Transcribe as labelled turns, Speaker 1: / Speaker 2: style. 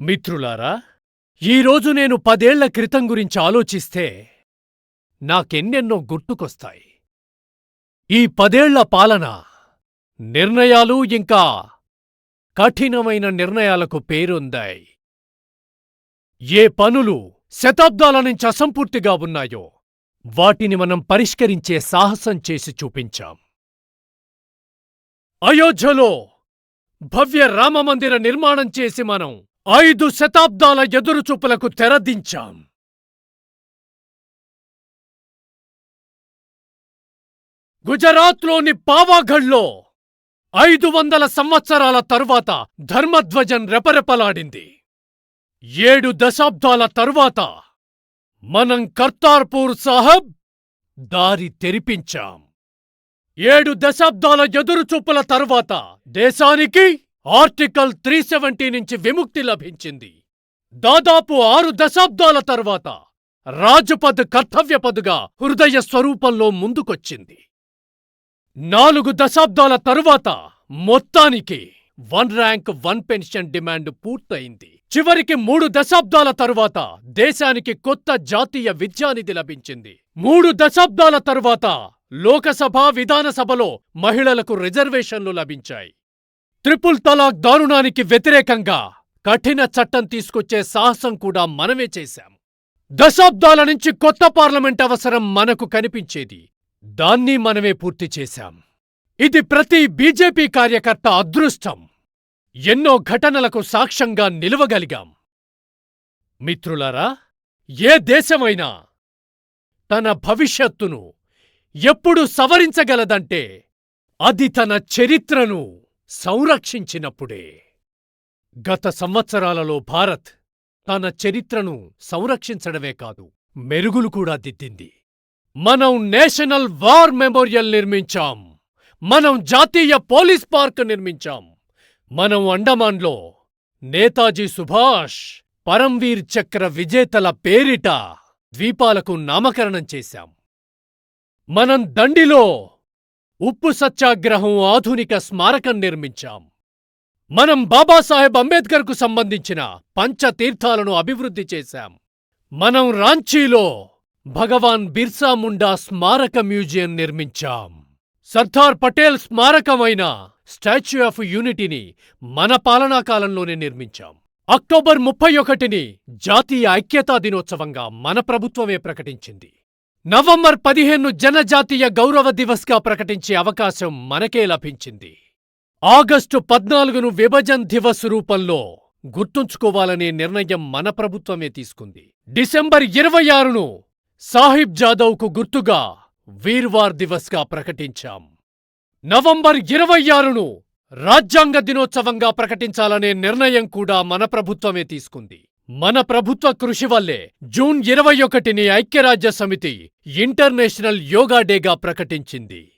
Speaker 1: మిత్రులారా ఈరోజు నేను పదేళ్ళ క్రితం గురించి ఆలోచిస్తే నాకెన్నెన్నో గుర్తుకొస్తాయి. ఈ పదేళ్ళ పాలన నిర్ణయాలు ఇంకా కఠినమైన నిర్ణయాలకు పేరొందాయి. ఏ పనులు శతాబ్దాల నుంచి అసంపూర్తిగా ఉన్నాయో వాటిని మనం పరిష్కరించే సాహసం చేసి చూపించాం. అయోధ్యలో భవ్య రామమందిర నిర్మాణం చేసి మనం ఐదు శతాబ్దాల ఎదురుచూపులకు తెరదించాం. గుజరాత్లోని పావాగఢ్లో ఐదు వందల సంవత్సరాల తరువాత ధర్మధ్వజం రెపరెపలాడింది. ఏడు దశాబ్దాల తరువాత మనం కర్తార్పూర్ సాహబ్ దారి తెరిపించాం. ఏడు దశాబ్దాల ఎదురుచూపుల తరువాత దేశానికి ఆర్టికల్ త్రీ సెవెంటీ నుంచి విముక్తి లభించింది. దాదాపు ఆరు దశాబ్దాల తర్వాత రాజపద్ కర్తవ్యపదుగా హృదయ స్వరూపంలో ముందుకొచ్చింది. నాలుగు దశాబ్దాల తరువాత మొత్తానికి one rank one pension demand పూర్తయింది. చివరికి మూడు దశాబ్దాల తరువాత దేశానికి కొత్త జాతీయ విద్యానిధి లభించింది. మూడు దశాబ్దాల తరువాత లోకసభ విధానసభలో మహిళలకు రిజర్వేషన్లు లభించాయి. త్రిపుల్ తలాక్ దారుణానికి వ్యతిరేకంగా కఠిన చట్టం తీసుకొచ్చే సాహసం కూడా మనమే చేశాం. దశాబ్దాల నుంచి కొత్త పార్లమెంట్ అవసరం మనకు కనిపించేది దాన్ని మనమే పూర్తి చేశాం. ఇది ప్రతి బీజేపీ కార్యకర్త అదృష్టం. ఎన్నో ఘటనలకు సాక్ష్యంగా నిలవగలిగాం. మిత్రులారా ఏ దేశమైనా తన భవిష్యత్తును ఎప్పుడు సవరించగలదంటే అది తన చరిత్రను సంరక్షించినప్పుడే. గత సంవత్సరాలలో భారత్ తన చరిత్రను సంరక్షించడమే కాదు మెరుగులు కూడా దిద్దింది. మనం నేషనల్ వార్ మెమోరియల్ నిర్మించాం. మనం జాతీయ పోలీస్ పార్క్ నిర్మించాం. మనం అండమాన్లో నేతాజీ సుభాష్ పరంవీర్ చక్ర విజేతల పేరిట ద్వీపాలకు నామకరణం చేశాం. మనం దండిలో ఉప్పు సత్యాగ్రహం ఆధునిక స్మారకం నిర్మించాం. మనం బాబాసాహెబ్ అంబేద్కర్కు సంబంధించిన పంచతీర్థాలను అభివృద్ధి చేశాం. మనం రాంచీలో భగవాన్ బిర్సా ముండా స్మారక మ్యూజియం నిర్మించాం. సర్దార్ పటేల్ స్మారకమైన స్టాచ్యూ ఆఫ్ యూనిటీని మన పాలనా కాలంలోనే నిర్మించాం. అక్టోబర్ ముప్పై ఒకటిని జాతీయ ఐక్యతా దినోత్సవంగా మన ప్రభుత్వమే ప్రకటించింది. నవంబర్ పదిహేను జనజాతీయ గౌరవ దివస్గా ప్రకటించే అవకాశం మనకే లభించింది. ఆగస్టు పద్నాలుగును విభజన్ దివస్ రూపంలో గుర్తుంచుకోవాలనే నిర్ణయం మన ప్రభుత్వమే తీసుకుంది. డిసెంబర్ ఇరవై ఆరును సాహిబ్ జాదవ్కు గుర్తుగా వీర్వార్ దివస్గా ప్రకటించాం. నవంబర్ ఇరవై ఆరును రాజ్యాంగ దినోత్సవంగా ప్రకటించాలనే నిర్ణయం కూడా మన ప్రభుత్వమే తీసుకుంది. మన ప్రభుత్వ కృషి వల్లే జూన్ ఇరవై ఒకటిని ఐక్యరాజ్య సమితి ఇంటర్నేషనల్ యోగా డేగా ప్రకటించింది.